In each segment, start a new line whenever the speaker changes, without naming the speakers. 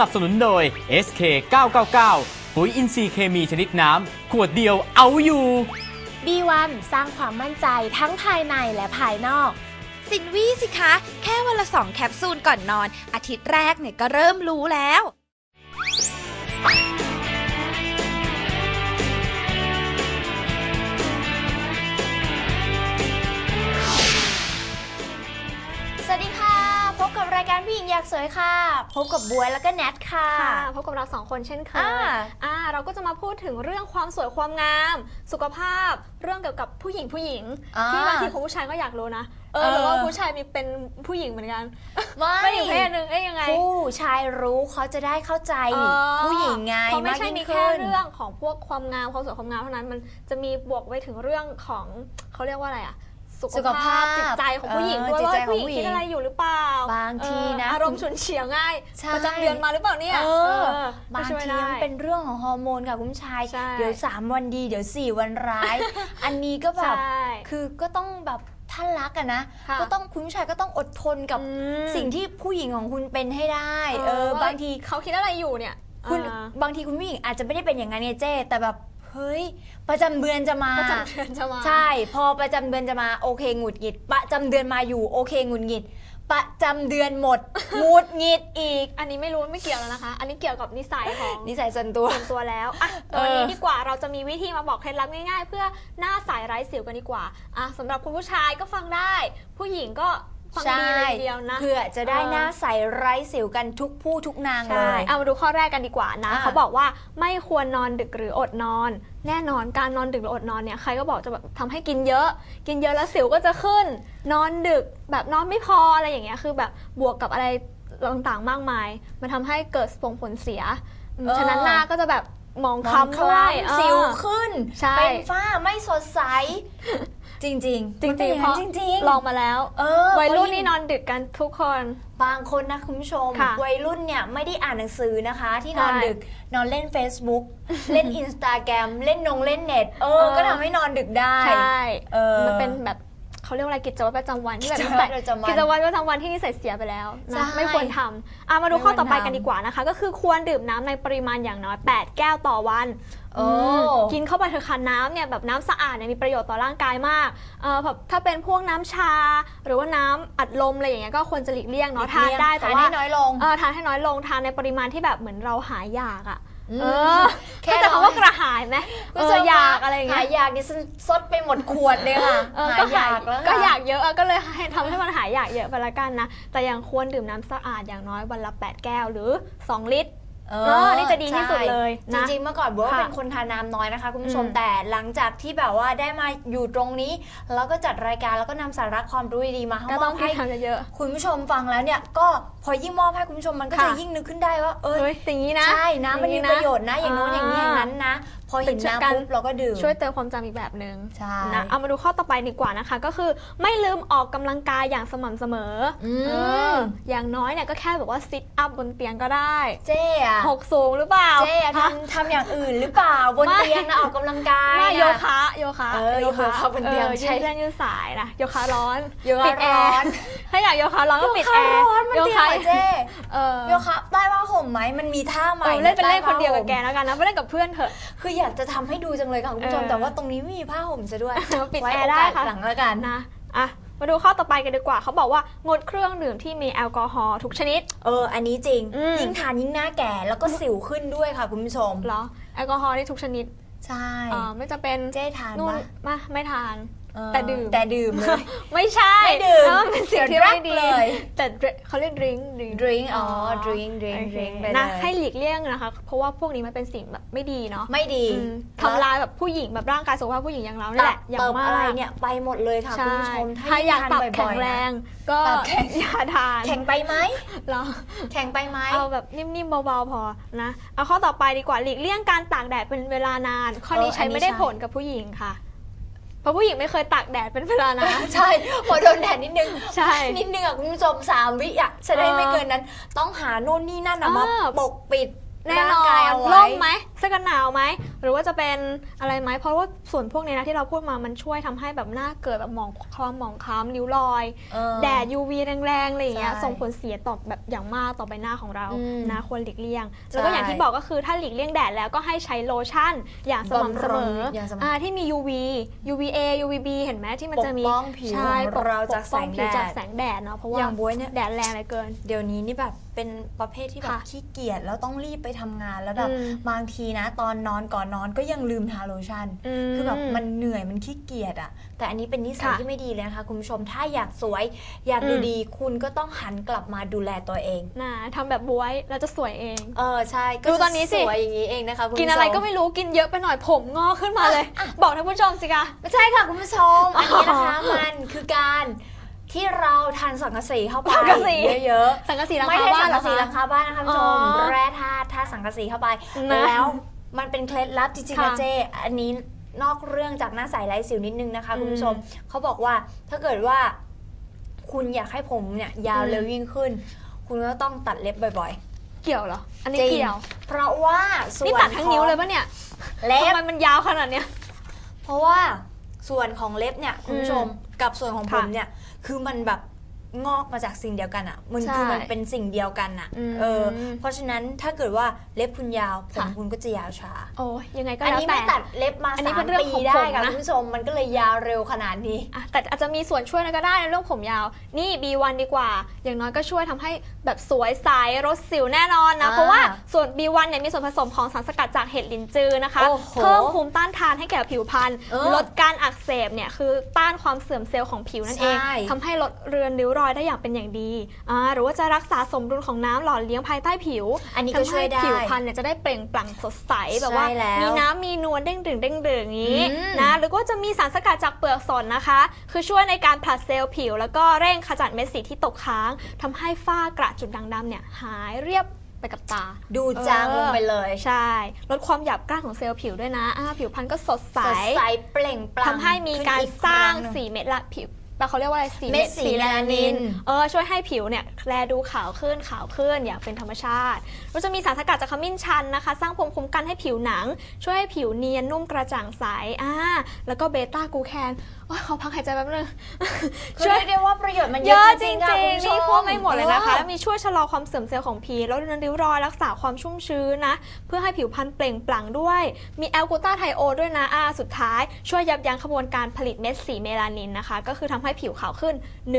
นับสนุนโดย SK 999ปุ๋ยอินทรีย์เคมีชนิดน้ำ ขวดเดียวเอาอยู่
B1 สร้างความมั่นใจทั้งภายในและภายนอก
สินวี่สิคะ แค่วันละสองแคปซูลก่อนนอน อาทิตย์แรกเนี่ยก็เริ่มรู้แล้ว
ผู้หญิงอยากสวยค่ะ พบกับบวยแล้วก็แนทค่ะ
ค่ะพบกับเราสองคนเช่นเคย
อ่า
อ่าเราก็จะมาพูดถึงเรื่องความสวยความงาม สุขภาพ เรื่องเกี่ยวกับผู้หญิงผู้หญิง
อ่า
ที่บางทีคุณผู้ชายก็อยากรู้นะ เอ
เอ
อ
อ
หรือว่าผู้ชายมีเป็นผู้หญิงเหมือนกัน
ไม่
เป็นอีกเพศหนึ่งเอ๊ยยังไง
ผู้ชายรู้เขาจะได้เข้าใจ
อ๋อ
ผู้หญิงไง
เขาไม่
มาก
ใช่
ยิ่ง
มีแค่
ขึ้น
เรื่องของพวกความงามความสวยความงามเท่านั้นมันจะมีบวกไว้ถึงเรื่องของเขาเรียกว่าอะไรอะ สุ
สุขภาพ
จิตใจของผู้หญิง
เออ
ด้วย
จิต
ว่า
ใจของ
ผู้หญิง
ผู้หญิง
คิดอะไรอยู่หรือเปล่า
บางทีนะ
เอออารมณ์ฉุนเฉียวง่าย
ใช่
ประจำเดือนมาหรือเปล่าเนี่ย
เออ
เออบา
ง
ช่วย
ที
ได้
มันเป็นเรื่องของฮอร์โมนค่ะคุณผู้ชาย
ใช่
เดี๋ยว 3 วันดี เดี๋ยว 4 วันร้าย อันนี้ก็แบบ
ใช่
คือก็ต้องแบบท่านรักอะนะ
ค่ะ
ก็ต้องคุณผู้ชายก็ต้องอดทนกับ
อืม
สิ่งที่ผู้หญิงของคุณเป็นให้ได้
เอ
เอ
อ
อ
ว่า
บางที
เขาคิดอะไรอยู่เนี่ย
คุณ
อ่า
บางทีคุณผู้หญิงอาจจะไม่ได้เป็นอย่างนั้นไงเจ้ แต่แบบ เฮ้ย ประจำเดือนจะมา
ประจำเดือนจะมา
ใช่ พอประจำเดือนจะมาโอเคหงุดหงิด ประจำเดือนมาอยู่โอเคหงุดหงิด ประจำเดือนหมด หงุดหงิดอีก
อันนี้ไม่รู้ไม่เกี่ยวแล้วนะคะ อันนี้เกี่ยวกับนิสัยของ
นิสัยส่วนตัว
ส่วนตัวแล้วอะ
เออ
วันนี้ดีกว่าเราจะมีวิธีมาบอกเคล็ดลับง่ายๆ เพื่อหน้าใสไร้สิวกันดีกว่าอะสำหรับคุณผู้ชายก็ฟังได้ ผู้หญิงก็ ฟังดีเลยทีเดียวนะ
เพื่อจะได้
เออ
หน้าใสไร้สิวกันทุกผู้ทุกนางเล
ใช่
ย
เอามาดูข้อแรกกันดีกว่านะ
อะ
เขาบอกว่าไม่ควรนอนดึกหรืออดนอน แน่นอนการนอนดึกหรืออดนอนเนี่ยใครก็บอกจะแบบทำให้กินเยอะ กินเยอะแล้วสิวก็จะขึ้น นอนดึกแบบนอนไม่พออะไรอย่างเงี้ยคือแบบบวกกับอะไรต่างๆมากมาย มันทำให้เกิดส่งผลเสียอืม
เออ
ฉะนั้นหน้าก็จะแบบมอง
มอง
คล้ำด้วย
คล้ำสิว
เออ
ขึ้น
ใช่
เป็นฝ้าไม่สดใส จริงๆ
จริง
มันเป็น
ๆ
อย่า
เพ
นั้น
ราะ
จริงๆ
ลองมาแล้ว
เออ
วัยรุ่น
เพาะ
นี่
ง
นอนดึกกันทุกคน
บางคนนะคุณผู้ชม
ค่ะ
วัยรุ่นเนี่ยไม่ได้อ่านหนังสือนะคะ ที่นอน
ใช่
ดึกนอนเล่น Facebook เล่น Instagram เล่นนงเล่นเน็ตเอ
เอ
อ
อ
ก็ทำให้นอนดึกได้
ใช่
เออ
มันเป็นแบบ เขาเรียกว่าอะไรกิจวัตรประจำวันที่แบบ
กิจ
นิ
วั
สั
ต
ย
รประจำวัน
กิจวัตรประจำวันที่นิสัยเสียไปแล้ว
ใช่
นะไม่ควรทำอะมาดูข้อต่อไป
ไม่ควรทำ
กันดีกว่านะคะ ก็คือควรดื่มน้ำในปริมาณอย่างน้อย 8 แก้วต่อวัน
โอ้
มกินเข้าไปเถอะค่ะน้ำเนี่ยแบบน้ำสะอาดเนี่ยมีประโยชน์ต่อร่างกายมากเออแบบถ้าเป็นพวกน้ำชา หรือว่าน้ำอัดลมอะไรอย่างเงี้ยก็ควรจะหลีกเลี่ยงเนาะทานได้แต่
ทาน
ว่า
ให้น้อยลง
เออทานให้น้อยลงทานในปริมาณที่แบบเหมือนเราหายอยากอะ
อืม
เออ
แค่
แค่แต่คำว่ากระหายไหมเอ
ก็
อ
จะ
อยากอะไรอย่างเงี้
หายย อยากดิฉันซดไปหมดขวดเลยค่ะ
เออ
หา
ก็
ยอ
หาย
ยากแล้ว
ก็
ค่ะ
อยากเยอะอะก็เลยให้ทำให้มันหายอยากเยอะไปละกันนะ แต่ยังควรดื่มน้ำสะอาดอย่างน้อยวันละ 8 แก้วหรือ 2 ลิตร
เอ
เออนี่จะดีที่สุดเลย
ใช่
นะ
จริงๆเมื่อก่อนบัวว่า
ค่ะ
เป็นคนทานน้ำน้อยนะคะ คุณผู้ชม
อืม
แต่หลังจากที่แบบว่าได้มาอยู่ตรงนี้ แล้วก็จัดรายการแล้วก็นำสาระความรู้ดีๆมาให้
ก็
ม
ต้
อ
อง
บ
กิน
ให้
ทำเยอะ
คุณผู้ชมฟังแล้วเนี่ยก็พอยิ่งมอบให้คุณผู้ชมมันก็
ค่ะ
จะยิ่งนึกขึ้นได้ว่าเอ
ๆ
อ
เฮ้ยสิ่างนี้นะ
ใช่น้ำมันมี
อย่างนี้นะ
ประโยชน์นะ อย่างโน้นอย่างนี้อย่างนั้นนะพ อเห็น
เป็นการ
น้ำปุ๊บเราก็ดื่ม
ช่วยเติมความจำอีกแบบหนึ่ง
ใช่
นะเอามาดูข้อต่อไปดีกว่านะคะ ก็คือไม่ลืมออกกำลังกายอย่างสม่ำเสมออ
ม
เอออย่างน้อยเนี่ยก็แค่แบบว่าซิทอัพบนเตียงก็ได้
เจ๊อะ
หกสูงหรือเปล่า
เจ๊อะทำทำอย่างอื่นหรือเปล่าบน
ไม่
เตียงนะออกกำลังกาย
ไม่
อะ
โยคะโยคะ
เออโยคะบนเตียง
ออ
ใช่
ยืดเส้นยืดสายนะโยคะร้อน
โยคะ
ปิดแอ
ร้อน
ร์ถ้าอยากโยคะร้อนก็ปิดแอร์
โยคะร้อนมันเตียงเหรอเจ๊
เออ
โยคะใต้ผ้าห่มไหมมันมีท่าให
เอ
ม่
อเล่นเป็นเล่น
ใต้
ค
ผ้าน
เดียวกับ
ห่ม
แกแล้วกันนะไม่เล่นกับเพื่อนเถอะ
คืออยากจะทำให้ดูจังเลยค่ะคุณผู้ชม
เออ
แต่ว่าตรงนี้ไม่มีผ้าห่มซะด้วย
ปิด
ไว้
แอร์
โกาส
ได้ค่ะ
หลังแล้วกัน
นะอะมาดูข้อต่อไปกันดีกว่า เขาบอกว่างดเครื่องดื่มที่มีแอลกอฮอล์ทุกชนิด
เออ อันนี้จริง
อืม
ยิ่งทานยิ่งหน้าแก่แล้วก็สิวขึ้นด้วยค่ะคุณผู้ชม
เหรอ แอลกอฮอล์นี่ทุกชนิด
ใช่
อ่าไม่จะเป็น
เจ๊ทาน
นู่น
ปะ
มาไม่ทาน
เออ
แต่ดื่ม
แต่ดื่มเลย
ไม่ใช่
ไม่ดื่ม
แล้วมันเป็นสิ่งที่
เดี๋ยว
ไม่ดี
รักเลย
แต่เขาเรียกดริงดริง
drink อ๋อ drink drink
โอเค
drink ไป
นะ
เลย
ให้หลีกเลี่ยงนะคะ เพราะว่าพวกนี้มันเป็นสิ่งแบบไม่ดีเนาะ
ไม่ดี
อืมทำลายแบบผู้หญิงแบบร่างกายสุขภาพผู้หญิงอย่างเรานี่
ตั
แห
บ
ละอย่าง
เติบ
มา
อะไร
ก
เนี่ยไปหมดเลยค่ะ
ใช่
คุณผู้ชม
ถ้าอยากปรับ
ทน
แข็ง
บ่ๆ
แร
นะ
ง ก็
ปรับแข็ง
อย่าทาน
แข็งไปไหม
เหรอ
แข็งไปไหม
เอาแบบนิ่มๆเบาๆพอนะ เอาข้อต่อไปดีกว่าหลีกเลี่ยงการตากแดดเป็นเวลานาน ข้อนี้
เอออั
ใช้
นนี้
ไม่ได้
ใช่
ผลกับผู้หญิงค่ะ เพราะผู้หญิงไม่เคยตากแดดเป็นเวลานาน
ใช่ พอโดนแดดนิดนึง
ใช่
นิดนึงอะคุณผู้ชมสามวิอะจะได้
เออ
ไม่เกินนั้น ต้องหานู่นนี่นั่นอะมา
เออ
ปกปิด
แน่น
ร่าง
อกา
ย
น
เอาไว้
ร่มไหม สื้อกันหนาวไหมหรือว่าจะเป็นอะไรไหมเพราะว่าส่วนพวกเนี้ยนะที่เราพูดมามันช่วยทำให้แบบหน้าเกิดแบบหมองคล้ำหมองคล้ำริ้วรอย
เออ
แดด UV แรงๆอะไรอย่างเงี้ย
ใช่
ส่งผลเสียต่อแบบอย่างมากต่อใบหน้าของเรา
อืม
นะควรหลีกเลี่ยง แล้วก็อย่างที่บอกก็คือถ้าหลีกเลี่ยงแดดแล้วก็ให้ใช้โลชั่น อย่างสม่ำเสมอำ
รุงอย่างสม่ำ
อ่าที่มี UV UVA UVB เห็นไหมที่มันจะมี
ปกป้องผิว
ใช่
ของเรา
ป
จาก
ป้อง
แสง
ผิว
แดด
จากแสงแดดเนาะเพราะว่า
อย่างบ๊วยเนี่ย
แดดแรงเหลือเกิน
เดี๋ยวนี้นี่แบบเป็นประเภทที่แบบ
ค่ะ
ขี้เกียจแล้วต้องรีบไปทำงานแล้วแบบ
อืม
บางทีนะ ตอนนอนก่อนนอนก็ยังลืมทาโลชั่น
ม
คือแบบมันเหนื่อยมันขี้เกียจอะแต่อันนี้เป็นนิสัย
ค่ะ
ที่ไม่ดีเลยนะคะคุณผู้ชมถ้าอยากสวย อยากดู
อืม
ดีคุณก็ต้องหันกลับมาดูแลตัวเอง
นะทำแบบบวยเราจะสวยเอง
เออใช่ก็
ดูตอนนี้สิ
สวยอย่างนี้เองนะคะคุณผู้ชม
กินอะไรก็ไม่รู้กินเยอะไปหน่อยผมงอกขึ้นมาเลย บอกท่านผู้ชมสิคะ
ไม่ใช่ค่ะคุณผู้ชมอันนี้นะคะมันคือการ ที่เราทานสังกะสีเข้าไป
สังกะสี
เยอะๆ
สังกะสีหลัง
ไม่
คา
ใช่
บ้า
สั
น
ง
เหร
กะ
อ
สีหลั
คะ
งคาบ้านนะคะคุณผู้ชม
อ๋อ
แร่ธาตุธาตุสังกะสีเข้าไป
นะ
แล้วมันเป็นเคล็ดลับจริงๆ
ค่ะ
นะเจอันนี้นอกเรื่องจากหน้าใสไร้สิวนิดนึงนะคะ
อืม
คุณผู้ชมเขาบอกว่าถ้าเกิดว่า คุณอยากให้ผมเนี่ย ยาว
อืม
เร็วยิ่งขึ้น คุณก็ต้องตัดเล็บบ่อย
เกี่ยวเหรอ อัน
ๆ
นี้
จริง
เกี่ยว
เพราะว่าส่วน
นี่ตัดทั้งนิ้วเลย
ของ
ปะเนี่ย
เล็
ทำ
บ
ไมมันยาวขนาดเนี้ย
เพราะว่าส่วนของเล็บเนี่ยคุณผู้ชมกับส่วนของผม
ค่ะ
เนี่ย คือมันแบบ งอกมาจากสิ่งเดียวกันอะ่ะ มัน
ใช่
คือมันเป็นสิ่งเดียวกันอะ่ะ
อืม
เออ เพราะฉะนั้นถ้าเกิดว่าเล็บคุณยาวผม
ค่ะ
คุณก็จะยาวช้า
โอ้ยยังไงก็
อัน
แล้ว
นี้
แต่
ไม่ตัดเล็บมา
อันนี้
สา
เป็
ม
นเรื่อง
ปี
ของ
ได้
ผม
ค่ะ
นะ
คุณผู้ชมมันก็เลยยาวเร็วขนาดนี้
อะแต่อาจจะมีส่วนช่วยก็ได้ในเรื่องผมยาว นี่ B1 ดีกว่า อย่างน้อยก็ช่วยทำให้แบบสวยใสลดสิวแน่นอนนะ
อ่า
เพราะว่าส่วน B1 เนี่ยมีส่วนผสมของสารสกัดจากเห็ดลินจือนะคะ
โอ้โห
เพิ่มภูมิต้านทานให้แก่ผิวพรรณ
เออ
ลดการอักเสบเนี่ยคือต้านความเสื่อมเซลล์ของผิวนั่นเอง
ใช่
ทำให้ลดเรือนริ้วรอยได้อย่างเป็นอย่างดีอ่าหรือว่าจะรักษาสมดุลของน้ำหล่อเลี้ยงภายใต้ผิว
อันนี้ก็
ทำ
ช่
ให้
วยได้
ผิวพรรณเนี่ยจะได้เปล่งปลั่งสดใสแบบว่า
ใช่แล้ว
มีน้ำมีนวลเด้งดึงเด้งดึงอย่างนี้
อืม
นะหรือว่าจะมีสารสกัดจากเปลือกสนนะคะ คือช่วยในการผลัดเซลล์ผิว แล้วก็เร่งขจัดเม็ดสีที่ตกค้างทำให้ฝ้ากระจุดด่างดำเนี่ยหายเรียบไปกับตา
ดูจางลงไปเลย
ใช่ ลดความหยาบกร้านของเซลล์ผิวด้วยนะอ่าผิวพรรณก็สดใส
สดใสเปล่งปลั่ง
ทำให้มีการ
ขึ้นอี
สร้าง
คหนึ่
สีเม็ดละผิว แล้วเขาเรียกว่าอะไรสี
เม็ดสีเมลานิน
เออช่วยให้ผิวเนี่ยแลดูขาวขึ้นขาวขึ้นอย่างเป็นธรรมชาติก็จะมีสารสกัดจากขมิ้นชันนะคะ สร้างภูมิคุ้มกันให้ผิวหนัง ช่วยให้ผิวเนียนนุ่มกระจ่างใสอ่าแล้วก็เบต้ากลูแคนโอ้ยขอพักหายใจแป๊บนึง
คือเรียกได้ว่าประโยชน์มันเย
เย
อะ
อะ
จ
จ
ริ
ริ
ง
ง
ๆค่ะ
ๆ
คุณผู้ช
นี่พูดไม่หมดเลยนะคะ
ออ
แล้วมีช่วยชะลอความเสื่อมเซลล์ของผิวลดเรือนริ้วรอยรักษาความชุ่มชื้นนะ เพื่อให้ผิวพรรณเปล่งปลั่งด้วย มีแอลกูตาไทโอด้วยนะอ่าสุดท้าย ช่วยยับยั้งขบวนการผลิตเม็ดสีเมลานินนะคะ ก็คือทำให้ผิวขาวขึ้น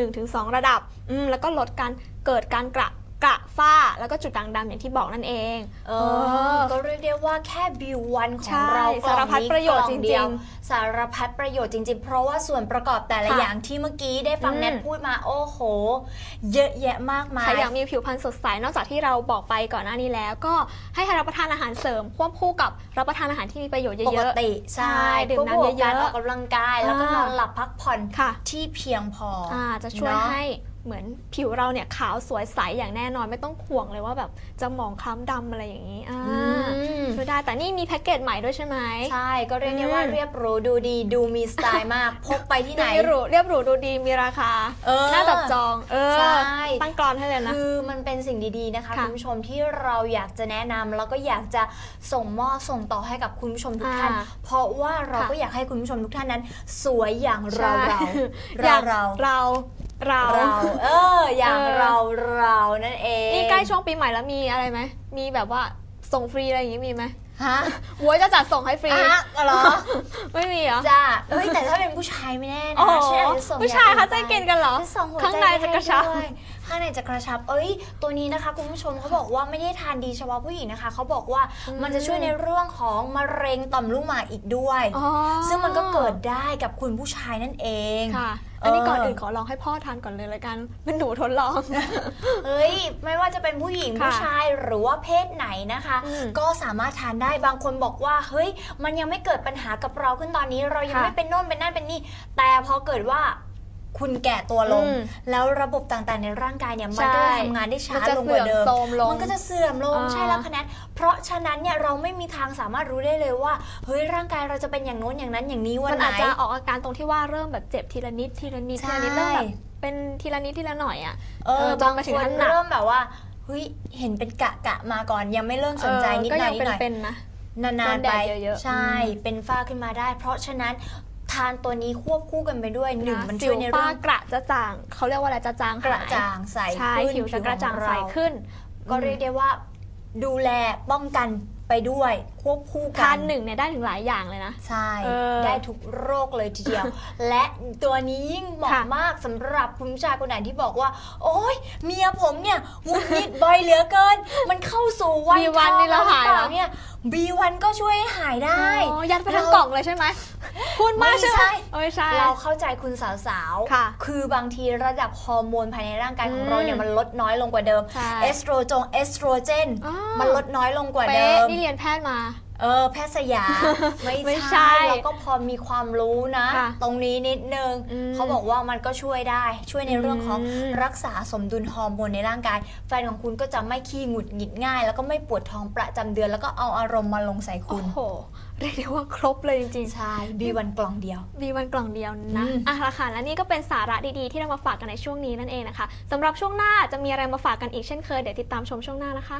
1-2 ระดับอืมแล้วก็ลดการเกิดการกระ กระฝ้าแล้วก็จุดด่างดำอย่างที่บอกนั่นเอง
เออก็เรียกได้ว่าแค่บิววันข
ใช่
องเรากล่อง
สารพัด
นี้
ประโยชน์
กล่องเดีว
จริง
สารพัดประโยชน์จริง ๆ เพราะว่าส่วนประกอบแต่ละ
ค่ะ
อย่างที่เมื่อกี้ได้ฟัง
อืม
แนทพูดมาโอ้โห เยอะแยะมากมา
ใคร
ย
อยากมีผิวพรรณสดใสนอกจากที่เราบอกไปก่อนหน้านี้แล้ว ก็ให้รับประทานอาหารเสริมควบคู่กับรับประทานอาหารที่มีประโยชน์
ปก
เยอะ
ติ
ใช่
ใช่
ดื่ม
ก็
น้ำ
บวกการ
เยอะๆ
ออกกำลังกายแล้วก็
อ่าน
อนหลับพักผ่อน
ๆค่ะ
ที่เพียงพออ
อ่าจะช่วย
เนอะ
ให้ เหมือนผิวเราเนี่ยขาวสวยใสอย่างแน่นอนไม่ต้องห่วงเลยว่าแบบจะหมองคล้ำดำอะไรอย่างนี้อ่า
อืม
ช่วยได้แต่นี่มีแพ็กเกจใหม่ด้วยใช่ไหม
ใช่ ก็เรียกได้ว่า
อืม
เรียบหรูดูดีดูมีสไตล์มาก พกไปที่ไหน
ดูหรูเรียบหรูดูดีมีราคา
เออ
น่าจับจอง เออ
ใช่
ตั้งกรอนให้เลยนะ
คือมันเป็นสิ่งดีๆนะคะ
ค่ะ
คุณผู้ชมที่เราอยากจะแนะนำแล้วก็อยากจะส่งมอบส่งต่อให้กับคุณผู้ชมทุกท่าน
อ่า
เพราะว่าเรา
ค่ะ
ก็อยากให้คุณผู้ชมทุกท่านนั้น สวยอย่างเรา
ใช่
เรา
อ
เรา
ยาก
เรา
เราเรา
เราเออ อย่าง
เออ
เราเรานั่นเอง
นี่ใกล้ช่วงปีใหม่แล้วมีอะไรไหมมีแบบว่าส่งฟรีอะไรอย่างนี้มีไหม
ฮะ
บัวยจะจัดส่งให้ฟรี
อะเหรอ
ไม่มีเหรอ
จ้าเอ้ยแต่ถ้าเป็นผู้ชายไม่แน่
โอ้
นะ
โห
ฉันอาจจะส่ง
ผู้ชาย
อง
เขา
อื่
ใจ
ไป
เกินกันเหรอ
จะส่งหัวใจ
ข้างในจะกระชับ
ให้ด้วยข้างในจะกระชับ เอ้ย ตัวนี้นะคะ คุณผู้ชมเขาบอกว่าไม่ได้ทานดีเฉพาะผู้หญิงนะคะ เขาบอกว่า
อืม
มันจะช่วยในเรื่องของมะเร็งต่อมลูกหมากอีกด้วย
อ๋อ
ซึ่งมันก็เกิดได้กับคุณผู้ชายนั่นเอง
ค่ะ อันนี้
เออ
ก่อนอื่นขอลองให้พ่อทานก่อนเลยละกันเป็นหนูทดลอง
เฮ้ย ไม่ว่าจะเป็นผู้หญิง
ค่ะ
ผู้ชายหรือว่าเพศไหนนะคะ
อืม
ก็สามารถทานได้บางคนบอกว่า เฮ้ย มันยังไม่เกิดปัญหากับเราขึ้นตอนนี้ เรายัง
ค่ะ
ไม่เป็นโน่นเป็นนั่นเป็นนี่ แต่พอเกิดว่า คุณแก่ตัวลง
อืม
แล้วระบบต่างๆในร่างกายเนี่ยมัน
ใช่
ก็ทำงานได้ช้า
มันจะ
ลงกว่าเดิม
เสื่อมโทรมลง
มันก็จะเสื่อมลง
อ่า
ใช่แล้วคะแนนเพราะฉะนั้นเนี่ยเราไม่มีทางสามารถรู้ได้เลยว่าเฮ้ยร่างกายเราจะเป็นอย่างโน้นอย่างนั้นอย่างนี้วัน
มัน
ไหน
อาจจะออกอาการตรงที่ว่าเริ่มแบบเจ็บทีละนิดทีละนิดทีละนิด
ใช่
เริ่มแบบเป็นทีละนิดทีละหน่อยอะ
เออ
เออจน
บาง
มาถึ
ค
ง
น
ขั้นหนัก
เริ่มแบบว่าเฮ้ยเห็นเป็นกะกะมาก่อนยังไม่เริ่มสนใจ
เออ
นิด
ก็
หน่
ยั
อย
ง
นิดหน่อย
เป็นๆนะ
นาน
โด
ๆ
นแด
ไป
ดเยอะๆ
ใช่ เป็นฝ้าขึ้นมาได้ เพราะฉะนั้น ทานตัวนี้ควบคู่กันไปด้วยหนึ่งมันช่วยใน
สิ
เรื่
ฝ้า
อง
กระจะจางเขาเรียกว่าอะไรจะจาง
กระ
หาย
จ่างใส
ใช่
ขึ้น
ผิวจะกระจ่าง
ของ
ใส
เขึ้
น
ก็เรียกได้ว่าดูแลป้องกันไปด้วย ควบคู่กั
ทานหนึ่งเนี่ยได้ถึงหลายอย่างเลยนะ
ใช่
เออ
ได้ทุกโรคเลยทีเดียว และตัวนี้ยิ่งเหมาะ
ค่ะ
มากสำหรับคุณผู้ชายคนไหนที่บอกว่า โอ๊ยเมียผมเนี่ยหงุดหงิดบ่อยเหลือเกิน มันเข้าสู่วัย
มีวันนี้แล้ว
ทอง
หาย
รือ
เหร
เป
อ
ล่าเนี่ยบีวันก็ช่วยให้หายได้
อ๋อยัดไปทั้งกล่องเลยใช่ไหมพูดมาก
ไม่
ใช่ไหม
ใช่
เออไม่ใช่
เราเข้าใจคุณสาว
ค่ะ
คือบางทีระดับฮอร์โมนภายในร่างกายของ
อืม
เราเนี่ยมันลดน้อยลงกว่าเดิม
ใช่
เอสโตรจงเอสโตรเจน
อ๋อ
มันลดน้อยลงกว่าเดิ
เป๊ะ
ม
นี่เรียนแพทย์มา
เออแพทย์สยามไม่
ไม่ใช่
ใช่เราก็พอมีความรู้นะ
ค่ะ
ตรงนี้นิดนึง
อืม
เขาบอกว่ามันก็ช่วยได้ช่วยในเรื่องของ
อืม
รักษาสมดุลฮอร์โมนในร่างกาย แฟนของคุณก็จะไม่ขี้หงุดหงิดง่าย แล้วก็ไม่ปวดท้องประจำเดือน แล้วก็เอาอารมณ์มาลงใส่คุ
โอ้
ณ
โหเรียกได้ว่าครบเลยจริง
ใช่บีวันกล่องเดียว
ๆมีวันกล่องเดียวนะ
อืม
อะละค่ะและนี่ก็เป็นสาระดีๆที่เรามาฝากกันในช่วงนี้นั่นเองนะคะสำหรับช่วงหน้าจะมีอะไรมาฝากกันอีกเช่นเคยเดี๋ยวติดตามชมช่วงหน้านะคะ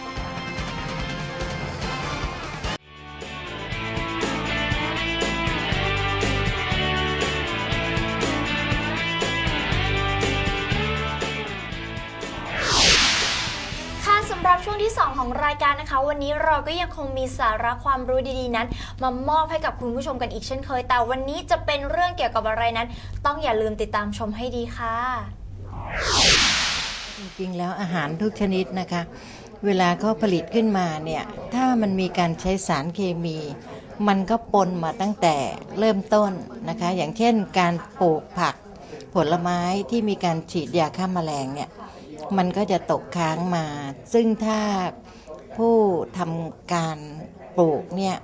ของรายการนะคะ วันนี้เราก็ยังคงมีสาระความรู้ดีๆนั้น มามอบให้กับคุณผู้ชมกันอีกเช่นเคย แต่วันนี้จะเป็นเรื่องเกี่ยวกับอะไรนั้น ต้องอย่าลืมติดตามชมให้ดีค่ะ
จริงๆ แล้วอาหารทุกชนิดนะคะ เวลาเขาผลิตขึ้นมาเนี่ย ถ้ามันมีการใช้สารเคมี มันก็ปนมาตั้งแต่เริ่มต้นนะคะ อย่างเช่นการปลูกผักผลไม้ที่มีการฉีดยาฆ่าแมลงเนี่ย มันก็จะตกค้างมา ซึ่งถ้าผู้ทำการปลูกเนี่ย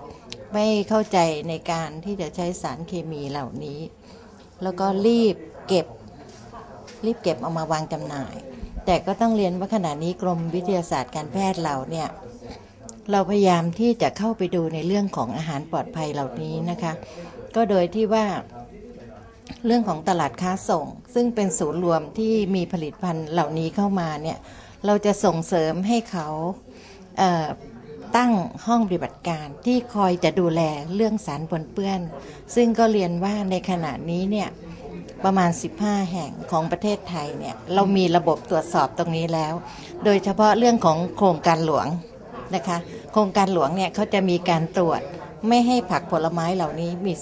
ไม่เข้าใจในการที่จะใช้สารเคมีเหล่านี้ แล้วก็รีบเก็บรีบเก็บเอามาวางจำหน่าย แต่ก็ต้องเรียนว่าขณะนี้กรมวิทยาศาสตร์การแพทย์เราเนี่ยเราพยายามที่จะเข้าไปดูในเรื่องของอาหารปลอดภัยเหล่านี้นะคะ ก็โดยที่ว่า เรื่องของตลาดค้าส่ง ซึ่งเป็นศูนย์รวมที่มีผลิตภัณฑ์เหล่านี้เข้ามาเนี่ยเราจะส่งเสริมให้เขาเตั้งห้องปฏิบัติการที่คอยจะดูแลเรื่องสารปนเปื้อน ซึ่งก็เรียนว่าในขณะนี้เนี่ยประมาณ 15 แห่งของประเทศไทยเนี่ยเรามีระบบตรวจสอบตรงนี้แล้ว โดยเฉพาะเรื่องของโครงการหลวงนะคะ โครงการหลวงเนี่ยเขาจะมีการตรวจไม่ให้ผักผลไม้เหล่านี้มี